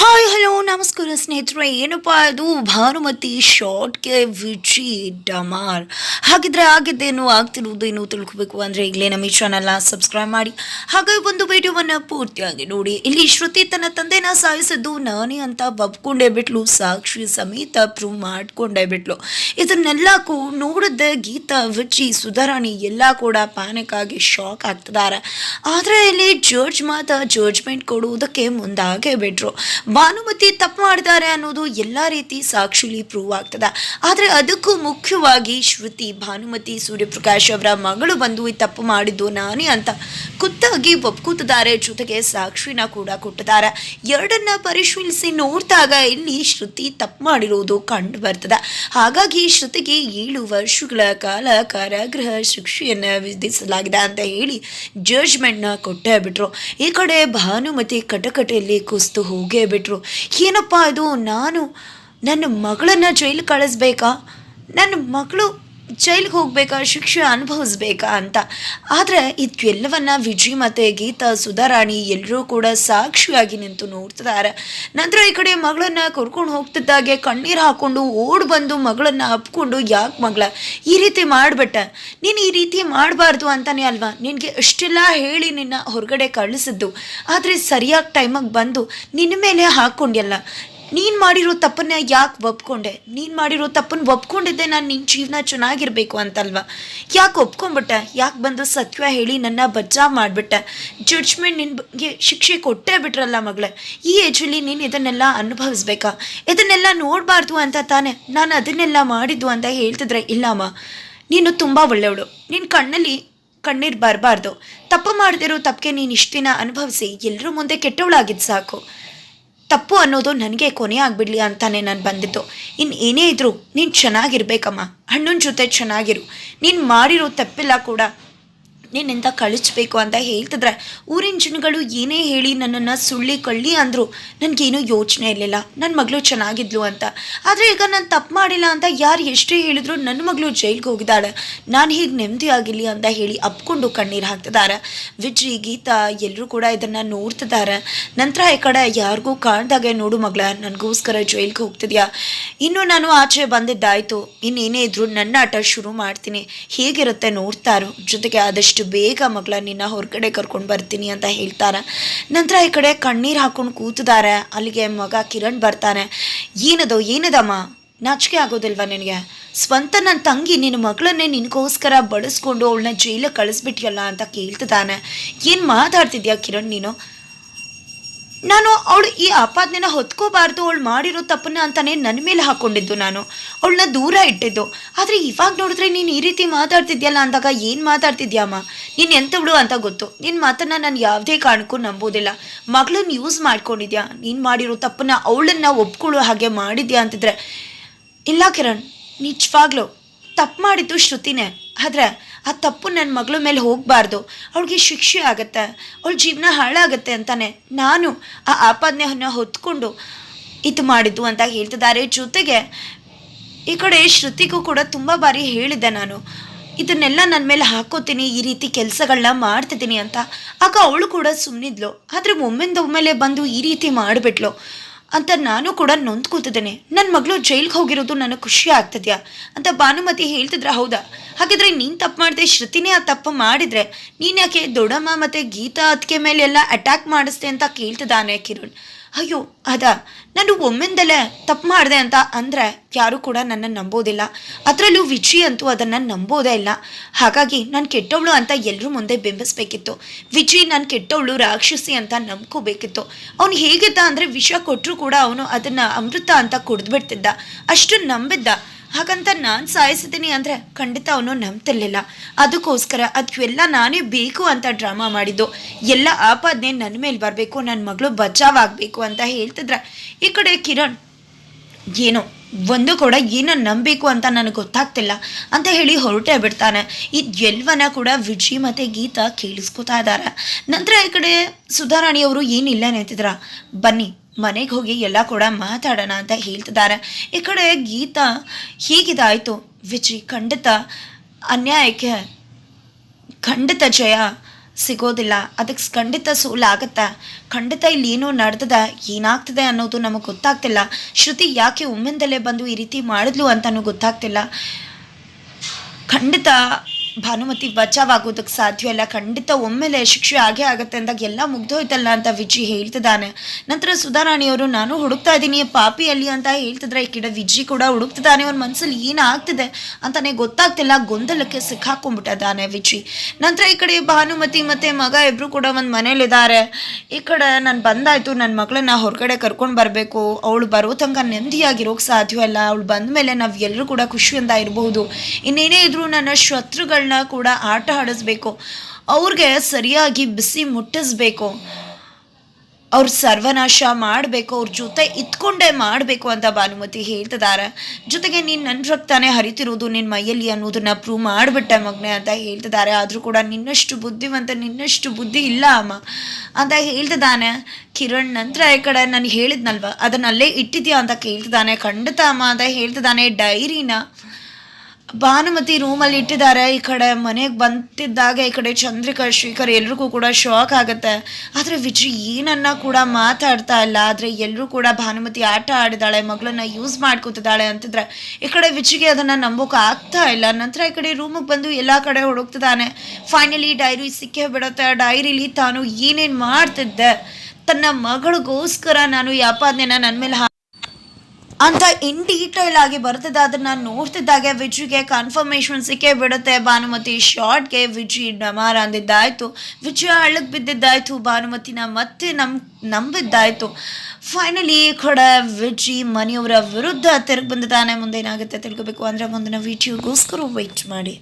Hi hello ನಮಸ್ಕಾರ ಸ್ನೇಹಿತರೆ. ಏನಪ್ಪ ಇದು? ಭಾನುಮತಿ ಶಾರ್ಟ್ಗೆ ವಿಜಿ ಡಮಾರ್. ಹಾಗಿದ್ರೆ ಆಗಿದ್ದೇನು ಆಗ್ತಿರುವುದೇನು ತಿಳ್ಕೊಬೇಕು ಅಂದರೆ ಈಗಲೇ ನಮ್ಮ ಈ ಚಾನಲ್ನ ಸಬ್ಸ್ಕ್ರೈಬ್ ಮಾಡಿ. ಹಾಗೆ ಒಂದು ವಿಡಿಯೋವನ್ನು ಪೂರ್ತಿಯಾಗಿ ನೋಡಿ. ಇಲ್ಲಿ ಶ್ರುತಿ ತನ್ನ ತಂದೆನ ಸಾಯಿಸಿದ್ದು ನಾನೇ ಅಂತ ಒಪ್ಕೊಂಡೇ ಬಿಟ್ಲು. ಸಾಕ್ಷಿ ಸಮೇತ ಪ್ರೂವ್ ಮಾಡ್ಕೊಂಡೇ ಬಿಟ್ಲು. ಇದನ್ನೆಲ್ಲ ಕೂ ನೋಡಿದ ಗೀತಾ, ವಿಜಿ, ಸುಧಾರಾಣಿ ಎಲ್ಲ ಕೂಡ ಪ್ಯಾನಿಕ್ ಆಗಿ ಶಾಕ್ ಆಗ್ತಿದ್ದಾರೆ. ಆದರೆ ಇಲ್ಲಿ ಜಡ್ಜ್ ಮಾತಾ ಜಡ್ಜ್ಮೆಂಟ್ ಕೊಡುವುದಕ್ಕೆ ಮುಂದಾಗೇ ಬಿಟ್ರು. ಭಾನುಮತಿ ತಪ್ಪು ಮಾಡಿದ್ದಾರೆ ಅನ್ನೋದು ಎಲ್ಲ ರೀತಿ ಸಾಕ್ಷಿಲಿ ಪ್ರೂವ್ ಆಗ್ತದೆ. ಆದರೆ ಅದಕ್ಕೂ ಮುಖ್ಯವಾಗಿ ಶ್ರುತಿ, ಭಾನುಮತಿ, ಸೂರ್ಯಪ್ರಕಾಶ್ ಅವರ ಮಗಳು ಬಂದು ಈ ತಪ್ಪು ಮಾಡಿದ್ದು ನಾನೇ ಅಂತ ಖುದ್ದಾಗಿ ಒಪ್ಕೂತಿದ್ದಾರೆ. ಜೊತೆಗೆ ಸಾಕ್ಷಿನ ಕೂಡ ಕೊಟ್ಟಿದ್ದಾರೆ. ಎರಡನ್ನ ಪರಿಶೀಲಿಸಿ ನೋಡಿದಾಗ ಇಲ್ಲಿ ಶ್ರುತಿ ತಪ್ಪು ಮಾಡಿರುವುದು ಕಂಡು ಬರ್ತದೆ ಹಾಗಾಗಿ ಶ್ರುತಿಗೆ ಏಳು ವರ್ಷಗಳ ಕಾಲ ಕಾರಾಗೃಹ ಶಿಕ್ಷೆಯನ್ನು ವಿಧಿಸಲಾಗಿದೆ ಅಂತ ಹೇಳಿ ಜಡ್ಜ್ಮೆಂಟ್ನ ಕೊಟ್ಟೇ ಬಿಟ್ರು. ಈ ಕಡೆ ಭಾನುಮತಿ ಕಟಕಟೆಯಲ್ಲಿ ಕುಸ್ತು ಹೋಗೇ ಬಿಟ್ರು ಏನಪ್ಪ ಇದು? ನಾನು ನನ್ನ ಮಗಳನ್ನು ಜೈಲು ಕಳಿಸ್ಬೇಕಾ? ನನ್ನ ಮಗಳು ಜೈಲಿಗೆ ಹೋಗ್ಬೇಕಾ, ಶಿಕ್ಷೆ ಅನುಭವಿಸ್ಬೇಕಾ ಅಂತ. ಆದರೆ ಇದೆಲ್ಲವನ್ನ ವಿಜಯ್ ಮತ್ತು ಗೀತಾ ಸುಧಾರಾಣಿ ಎಲ್ಲರೂ ಕೂಡ ಸಾಕ್ಷಿಯಾಗಿ ನಿಂತು ನೋಡ್ತಿದ್ದಾರೆ. ನಂತರ ಈ ಕಡೆ ಮಗಳನ್ನ ಕರ್ಕೊಂಡು ಹೋಗ್ತಿದ್ದಾಗೆ ಕಣ್ಣೀರು ಹಾಕೊಂಡು ಓಡ್ ಬಂದು ಮಗಳನ್ನ ಅಪ್ಕೊಂಡು, ಯಾಕೆ ಮಗಳ, ಈ ರೀತಿ ಮಾಡಿಬಿಟ್ಟೆ? ನೀನು ಈ ರೀತಿ ಮಾಡಬಾರ್ದು ಅಂತಾನೆ ಅಲ್ವಾ? ನಿನಗೆ ಅಷ್ಟೆಲ್ಲ ಹೇಳಿ ನಿನ್ನ ಹೊರಗಡೆ ಕಳಿಸಿದ್ದು. ಆದರೆ ಸರಿಯಾಗಿ ಟೈಮಿಗೆ ಬಂದು ನಿನ್ನ ಮೇಲೆ ಹಾಕ್ಕೊಂಡ್ಯಲ್ಲ ನೀನು ಮಾಡಿರೋ ತಪ್ಪನ್ನ ಯಾಕೆ ಒಪ್ಕೊಂಡೆ? ನೀನು ಮಾಡಿರೋ ತಪ್ಪನ್ನು ಒಪ್ಕೊಂಡಿದ್ದೆ ನಾನು ನಿನ್ನ ಜೀವನ ಚೆನ್ನಾಗಿರ್ಬೇಕು ಅಂತಲ್ವಾ? ಯಾಕೆ ಒಪ್ಕೊಂಡ್ಬಿಟ್ಟೆ ಯಾಕೆ ಬಂದು ಸತ್ಯ ಹೇಳಿ ನನ್ನ ಬಜಾ ಮಾಡಿಬಿಟ್ಟೆ? ಜಡ್ಜ್ಮೆಂಟ್ ನಿನ್ಗೆ ಶಿಕ್ಷೆ ಕೊಟ್ಟೇ ಬಿಟ್ರಲ್ಲ ಮಗಳೇ. ಈ ಏಜಲ್ಲಿ ನೀನು ಇದನ್ನೆಲ್ಲ ಅನುಭವಿಸ್ಬೇಕಾ? ಇದನ್ನೆಲ್ಲ ನೋಡಬಾರ್ದು ಅಂತ ತಾನೆ ನಾನು ಅದನ್ನೆಲ್ಲ ಮಾಡಿದ್ದು ಅಂತ ಹೇಳ್ತಿದ್ರೆ ಇಲ್ಲಮ್ಮ. ನೀನು ತುಂಬ ಒಳ್ಳೆಯವಳು ನಿನ್ನ ಕಣ್ಣಲ್ಲಿ ಕಣ್ಣೀರು ಬರಬಾರ್ದು. ತಪ್ಪು ಮಾಡದಿರೋ ತಪ್ಪಿಗೆ ನೀನು ಇಷ್ಟು ದಿನ ಅನುಭವಿಸಿ ಎಲ್ಲರೂ ಮುಂದೆ ಕೆಟ್ಟವಳಾಗಿದ್ದು ಸಾಕು. ತಪ್ಪು ಅನ್ನೋದು ನನಗೆ ಕೊನೆ ಆಗ್ಬಿಡ್ಲಿ ಅಂತಾನೆ ನಾನು ಬಂದಿದ್ದು. ಇನ್ನು ಏನೇ ಇದ್ರೂ ನೀನು ಚೆನ್ನಾಗಿರ್ಬೇಕಮ್ಮ. ಹಣ್ಣಿನ ಜೊತೆ ಚೆನ್ನಾಗಿರು. ನೀನು ಮಾಡಿರೋ ತಪ್ಪಿಲ್ಲ ಕೂಡ ನಿನ್ನಿಂದ ಕಳಿಸ್ಬೇಕು ಅಂತ ಹೇಳ್ತಿದ್ರೆ ಊರಿನ ಜನಗಳು ಏನೇ ಹೇಳಿ ನನ್ನನ್ನು ಸುಳ್ಳಿ ಕಳ್ಳಿ ಅಂದರು, ನನಗೇನೂ ಯೋಚನೆ ಇರಲಿಲ್ಲ. ನನ್ನ ಮಗಳು ಚೆನ್ನಾಗಿದ್ಲು ಅಂತ. ಆದರೆ ಈಗ ನಾನು ತಪ್ಪು ಮಾಡಿಲ್ಲ ಅಂತ ಯಾರು ಎಷ್ಟೇ ಹೇಳಿದ್ರು ನನ್ನ ಮಗಳು ಜೈಲಿಗೆ ಹೋಗಿದ್ದಾಳೆ. ನಾನು ಹೀಗೆ ನೆಮ್ಮದಿ ಆಗಿರಲಿ ಅಂತ ಹೇಳಿ ಅಪ್ಕೊಂಡು ಕಣ್ಣೀರು ಹಾಕ್ತಿದ್ದಾರೆ ವಿಜಿ ಗೀತಾ ಎಲ್ಲರೂ ಕೂಡ ಇದನ್ನು ನೋಡ್ತಿದ್ದಾರೆ ನಂತರ ಈ ಕಡೆ ಯಾರಿಗೂ ಕಾಣ್ದಾಗೆ ನೋಡು ಮಗಳ, ನನಗೋಸ್ಕರ ಜೈಲಿಗೆ ಹೋಗ್ತಿದ್ಯಾ? ಇನ್ನು ನಾನು ಆಚೆ ಬಂದಿದ್ದಾಯಿತು. ಇನ್ನೇನೇ ಇದ್ರು ನನ್ನ ಆಟ ಶುರು ಮಾಡ್ತೀನಿ. ಹೇಗಿರುತ್ತೆ ನೋಡ್ತಾರೋ ಜೊತೆಗೆ ಆದಷ್ಟು ಬೇಗ ಮಗಳ, ನಿನ್ನ ಹೊರಗಡೆ ಕರ್ಕೊಂಡು ಬರ್ತೀನಿ ಅಂತ ಹೇಳ್ತಾರೆ. ನಂತರ ಈ ಕಡೆ ಕಣ್ಣೀರು ಹಾಕೊಂಡು ಕೂತಿದ್ದಾರೆ ಅಲ್ಲಿಗೆ ಮಗ ಕಿರಣ್ ಬರ್ತಾನೆ. ಏನದು, ಏನದಮ್ಮ? ನಾಚಿಕೆ ಆಗೋದಿಲ್ವಾ ನಿನಗೆ? ಸ್ವಂತ ನನ್ನ ತಂಗಿ ನಿನ್ನ ಮಗಳನ್ನೇ ನಿನಗೋಸ್ಕರ ಬಳಸ್ಕೊಂಡು ಅವಳನ್ನ ಜೈಲಿಗೆ ಕಳಿಸ್ಬಿಟ್ಟಿಯಲ್ಲ ಅಂತ ಕೇಳ್ತಿದ್ದಾನೆ. ಏನು ಮಾತಾಡ್ತಿದ್ಯಾ ಕಿರಣ್ ನೀನು? ನಾನು ಅವಳು ಈ ಆಪಾದನೆನ ಹೊತ್ಕೋಬಾರ್ದು, ಅವಳು ಮಾಡಿರೋ ತಪ್ಪನ್ನ ಅಂತಾನೆ ನನ್ನ ಮೇಲೆ ಹಾಕೊಂಡಿದ್ದು ನಾನು. ಅವಳನ್ನ ದೂರ ಇಟ್ಟಿದ್ದು. ಆದರೆ ಇವಾಗ ನೋಡಿದ್ರೆ ನೀನು ಈ ರೀತಿ ಮಾತಾಡ್ತಿದ್ಯಲ್ಲ ಅಂದಾಗ ಏನು ಮಾತಾಡ್ತಿದ್ಯಾಮ್ಮ ನೀನು ಎಂಥವಳು ಅಂತ ಗೊತ್ತು. ನಿನ್ನ ಮಾತನ್ನ ನಾನು ಯಾವುದೇ ಕಾರಣಕ್ಕೂ ನಂಬೋದಿಲ್ಲ ಮಗಳನ್ನ ಯೂಸ್ ಮಾಡ್ಕೊಂಡಿದ್ಯಾ? ನೀನು ಮಾಡಿರೋ ತಪ್ಪನ್ನ ಅವಳನ್ನ ಒಪ್ಕೊಳ್ಳೋ ಹಾಗೆ ಮಾಡಿದ್ಯಾ ಅಂತಿದ್ರೆ, ಇಲ್ಲ ಕಿರಣ್, ನಿಜವಾಗ್ಲು ತಪ್ಪು ಮಾಡಿದ್ದು ಶ್ರುತಿನೇ. ಆದರೆ ಆ ತಪ್ಪು ನನ್ನ ಮಗಳ ಮೇಲೆ ಹೋಗಬಾರ್ದು. ಅವಳಿಗೆ ಶಿಕ್ಷೆ ಆಗುತ್ತೆ. ಅವಳ ಜೀವನ ಹಾಳಾಗುತ್ತೆ ಅಂತಾನೆ ನಾನು ಆ ಆಪಾದನೆಯನ್ನು ಹೊತ್ಕೊಂಡು ಇದು ಮಾಡಿದ್ದು ಅಂತ ಹೇಳ್ತಿದ್ದಾರೆ. ಜೊತೆಗೆ ಈ ಕಡೆ ಶ್ರುತಿಗೂ ಕೂಡ ತುಂಬ ಬಾರಿ ಹೇಳಿದ್ದೆ ನಾನು, ಇದನ್ನೆಲ್ಲ ನನ್ನ ಮೇಲೆ ಹಾಕೋತೀನಿ, ಈ ರೀತಿ ಕೆಲಸಗಳನ್ನ ಮಾಡ್ತಿದ್ದೀನಿ ಅಂತ. ಆಗ ಅವಳು ಕೂಡ ಸುಮ್ಮನಿದ್ಲು ಆದರೆ ಒಮ್ಮೆಂದ ಒಮ್ಮೆಲೆ ಬಂದು ಈ ರೀತಿ ಮಾಡಿಬಿಟ್ಲು. ಅಂತ ನಾನು ಕೂಡ ನೊಂದ್ ಕೂತಿದ್ದೇನೆ. ನನ್ನ ಮಗಳು ಜೈಲ್ಗೆ ಹೋಗಿರೋದು ನನಗೆ ಖುಷಿ ಆಗ್ತದ್ಯಾ? ಅಂತ ಭಾನುಮತಿ ಹೇಳ್ತಿದ್ರೆ, ಹೌದಾ? ಹಾಗಿದ್ರೆ ನೀನು ತಪ್ಪು ಮಾಡಿದೆ, ಶ್ರುತಿನೇ ಆ ತಪ್ಪು ಮಾಡಿದ್ರೆ ನೀನ್ಯಾಕೆ ದೊಡ್ಡಮ್ಮ ಮತ್ತು ಗೀತಾ ಅದಕ್ಕೆ ಮೇಲೆ ಎಲ್ಲ ಅಟ್ಯಾಕ್ ಮಾಡಿಸ್ದೆ ಅಂತ ಕೇಳ್ತಿದ್ದಾನೆ ಕಿರಣ್ ಅಯ್ಯೋ, ಅದ? ನಾನು ಒಮ್ಮಿಂದಲೇ ತಪ್ಪು ಮಾಡಿದೆ ಅಂತ ಅಂದರೆ ಯಾರೂ ಕೂಡ ನನ್ನನ್ನು ನಂಬೋದಿಲ್ಲ. ಅದರಲ್ಲೂ ವಿಜಿ ಅಂತೂ ಅದನ್ನು ನಂಬೋದೇ ಇಲ್ಲ. ಹಾಗಾಗಿ ನಾನು ಕೆಟ್ಟವಳು ಅಂತ ಎಲ್ಲರೂ ಮುಂದೆ ಬಿಂಬಿಸ್ಬೇಕಿತ್ತು. ವಿಜಿ ನಾನು ಕೆಟ್ಟವಳು, ರಾಕ್ಷಸಿ ಅಂತ ನಂಬ್ಕೋಬೇಕಿತ್ತು. ಅವನು ಹೇಗಿದ್ದ ಅಂದರೆ ವಿಷ ಕೊಟ್ಟರು ಕೂಡ ಅವನು ಅದನ್ನು ಅಮೃತ ಅಂತ ಕುಡಿದ್ಬಿಡ್ತಿದ್ದ. ಅಷ್ಟು ನಂಬಿದ್ದ. ಹಾಗಂತ ನಾನು ಸಾಯಿಸಿದ್ದೀನಿ ಅಂದರೆ ಖಂಡಿತ ಅವನು ನಂಬ್ತಿರ್ಲಿಲ್ಲ. ಅದಕ್ಕೋಸ್ಕರ ಅದಕ್ಕೆಲ್ಲ ನಾನೇ ಬೇಕು ಅಂತ ಡ್ರಾಮಾ ಮಾಡಿದ್ದು. ಎಲ್ಲ ಆಪಾದನೆ ನನ್ನ ಮೇಲೆ ಬರಬೇಕು ನನ್ನ ಮಗಳು ಬಚಾವಾಗಬೇಕು ಅಂತ ಹೇಳ್ತಿದ್ರೆ. ಈ ಕಡೆ ಕಿರಣ್ ಏನೋ? ಒಂದು ಕೂಡ ಏನೋ ನಂಬಬೇಕು ಅಂತ ನನಗೆ ಗೊತ್ತಾಗ್ತಿಲ್ಲ ಅಂತ ಹೇಳಿ ಹೊರಟೇ ಬಿಡ್ತಾನೆ. ಇದು ಎಲ್ಲವನ್ನ ಕೂಡ ವಿಜಿ ಮತ್ತು ಗೀತಾ ಕೇಳಿಸ್ಕೊತಾ ಇದ್ದಾರೆ ನಂತರ ಈ ಕಡೆ ಸುಧಾರಾಣಿಯವರು ಏನಿಲ್ಲ ನಿಂತಿದ್ರ ಬನ್ನಿ, ಮನೆಗೆ ಹೋಗಿ ಎಲ್ಲ ಕೂಡ ಮಾತಾಡೋಣ ಅಂತ ಹೇಳ್ತಿದ್ದಾರೆ ಈ ಕಡೆ ಗೀತಾ, ಹೀಗಿದಾಯಿತು ವಿಜಿ, ಖಂಡಿತ ಅನ್ಯಾಯಕ್ಕೆ, ಖಂಡಿತ ಜಯ ಸಿಗೋದಿಲ್ಲ. ಅದಕ್ಕೆ ಖಂಡಿತ ಸೋಲಾಗತ್ತೆ ಖಂಡಿತ ಇಲ್ಲಿ ಏನೋ ನಡೆದದ? ಏನಾಗ್ತದೆ ಅನ್ನೋದು ನಮಗೆ ಗೊತ್ತಾಗ್ತಿಲ್ಲ. ಶ್ರುತಿ ಯಾಕೆ ಒಮ್ಮಿಂದಲೇ ಬಂದು ಈ ರೀತಿ ಮಾಡಿದ್ಲು ಅಂತನೂ ಗೊತ್ತಾಗ್ತಿಲ್ಲ. ಖಂಡಿತ ಭಾನುಮತಿ ಬಚಾವಾಗೋದಕ್ಕೆ ಸಾಧ್ಯ ಇಲ್ಲ. ಖಂಡಿತ ಒಮ್ಮೆಲೆ ಶಿಕ್ಷೆ ಆಗೇ ಆಗುತ್ತೆ ಅಂದಾಗ ಎಲ್ಲ ಮುಗ್ದೋಯ್ತಲ್ಲ ಅಂತ ವಿಜಿ ಹೇಳ್ತಿದ್ದಾನೆ. ನಂತರ ಸುಧಾರಾಣಿಯವರು ನಾನು ಹುಡುಕ್ತಾ ಇದ್ದೀನಿ, ಪಾಪಿ ಅಲ್ಲಿ ಅಂತ ಹೇಳ್ತಿದ್ರೆ ಈ ಕಡೆ ವಿಜಿ ಕೂಡ ಹುಡುಕ್ತಿದ್ದಾನೆ. ಅವ್ನ ಮನಸ್ಸಲ್ಲಿ ಏನಾಗ್ತಿದೆ ಅಂತಾನೆ ಗೊತ್ತಾಗ್ತಿಲ್ಲ. ಗೊಂದಲಕ್ಕೆ ಸಿಕ್ಕಾಕೊಂಡ್ಬಿಟ್ಟಿದ್ದಾನೆ ವಿಜಿ. ನಂತರ ಈ ಕಡೆ ಭಾನುಮತಿ ಮತ್ತು ಮಗ ಇಬ್ಬರು ಕೂಡ ಒಂದು ಮನೇಲಿದ್ದಾರೆ. ಈ ಕಡೆ ನಾನು ಬಂದಾಯ್ತು. ನನ್ನ ಮಗಳನ್ನ ಹೊರಗಡೆ ಕರ್ಕೊಂಡು ಬರಬೇಕು. ಅವಳು ಬರೋ ತನಕ ನೆಮ್ಮದಿಯಾಗಿರೋಕೆ ಸಾಧ್ಯವಲ್ಲ ಅವಳು ಬಂದ ಮೇಲೆ ನಾವು ಎಲ್ಲರೂ ಕೂಡ ಖುಷಿಯಿಂದ ಇರಬಹುದು ಇನ್ನೇನೇ ಇದ್ರು ನನ್ನ ಶತ್ರುಗಳನ್ನ ಕೂಡ ಆಟ ಆಡಿಸ್ಬೇಕು. ಅವ್ರಿಗೆ ಸರಿಯಾಗಿ ಬಿಸಿ ಮುಟ್ಟಿಸ್ಬೇಕು. ಅವ್ರ ಸರ್ವನಾಶ ಮಾಡಬೇಕು, ಅವ್ರ ಜೊತೆ ಇತ್ಕೊಂಡೇ ಮಾಡಬೇಕು ಅಂತ ಭಾನುಮತಿ ಹೇಳ್ತಿದ್ದಾರೆ ಜೊತೆಗೆ ನೀನು ನನ್ನ ರಕ್ತಾನೇ ಹರಿತಿರೋದು ನಿನ್ನ ಮೈಯಲ್ಲಿ ಅನ್ನೋದನ್ನ ಪ್ರೂವ್ ಮಾಡಿಬಿಟ್ಟೆ ಮಗನೇ ಅಂತ ಹೇಳ್ತಿದ್ದಾರೆ ಆದರೂ ಕೂಡ ನಿನ್ನಷ್ಟು ಬುದ್ಧಿವಂತ, ನಿನ್ನಷ್ಟು ಬುದ್ಧಿ ಇಲ್ಲ ಅಮ್ಮ ಅಂತ ಹೇಳ್ತಿದ್ದಾನೆ ಕಿರಣ್ ನಂತರ ಈ ಕಡೆ ನಾನು ಹೇಳಿದ್ನಲ್ವ, ಅದನ್ನಲ್ಲೇ ಇಟ್ಟಿದ್ಯಾ ಅಂತ ಕೇಳ್ತಿದ್ದಾನೆ ಖಂಡಿತ ಅಮ್ಮ ಅಂತ ಹೇಳ್ತಿದ್ದಾನೆ ಡೈರಿನ ಭಾನುಮತಿ ರೂಮಲ್ಲಿ ಇಟ್ಟಿದ್ದಾರೆ. ಈ ಕಡೆ ಮನೆಗೆ ಬಂತಿದ್ದಾಗ, ಈ ಕಡೆ ಚಂದ್ರಿಕಾ, ಶ್ರೀಕರ್ ಎಲ್ರಿಗೂ ಕೂಡ ಶಾಕ್ ಆಗುತ್ತೆ. ಆದರೆ ವಿಜಯ್ ಏನನ್ನ ಕೂಡ ಮಾತಾಡ್ತಾ ಇಲ್ಲ. ಆದರೆ ಎಲ್ಲರೂ ಕೂಡ ಭಾನುಮತಿ ಆಟ ಆಡಿದಾಳೆ, ಮಗಳನ್ನ ಯೂಸ್ ಮಾಡ್ಕೊತಿದ್ದಾಳೆ ಅಂತಿದ್ರೆ ಈ ಕಡೆ ವಿಜಿಗೆ ಅದನ್ನು ನಂಬೋಕೆ ಆಗ್ತಾ ಇಲ್ಲ. ನಂತರ ಈ ಕಡೆ ರೂಮಿಗೆ ಬಂದು ಎಲ್ಲ ಕಡೆ ಹುಡುಕ್ತಿದ್ದಾನೆ. ಫೈನಲಿ ಡೈರಿ ಸಿಕ್ಕೇ ಬಿಡುತ್ತೆ. ಡೈರಿಲಿ ತಾನು ಏನೇನು ಮಾಡ್ತಿದ್ದೆ? ತನ್ನ ಮಗಳಿಗೋಸ್ಕರ ನಾನು ಯಾಪಾದನೆನ ನನ್ನ ಮೇಲೆ ಅಂತ ಇನ್ ಡೀಟೇಲ್ ಆಗಿ ಬರ್ತದೆ. ಅದನ್ನ ನೋಡ್ತಿದ್ದಾಗೆ ವಿಜಿಗೆ ಕನ್ಫರ್ಮೇಶನ್ ಸಿಕ್ಕೇ ಬಿಡುತ್ತೆ. ಭಾನುಮತಿ ಶಾರ್ಟ್ಗೆ ವಿಜಿ ಡಮಾರ ಅಂದಿದ್ದಾಯ್ತು. ವಿಜಯ ಹಳ್ಳಕ್ಕೆ ಬಿದ್ದಿದ್ದಾಯ್ತು. ಭಾನುಮತಿನ ಮತ್ತೆ ನಮ್, ನಂಬಿದ್ದಾಯ್ತು. ಫೈನಲಿ ಕೂಡ ವಿಜಿ ಮನೆಯವರ ವಿರುದ್ಧ ತಿರುಗಿ ಬಂದಿದ್ದಾನೆ. ಮುಂದೆ ಏನಾಗುತ್ತೆ ತಿಳ್ಕೊಬೇಕು. ಅಂದ್ರೆ ಮುಂದಿನ ವಿಡಿಯೋಗೋಸ್ಕರ ವೆಯ್ಟ್ ಮಾಡಿ.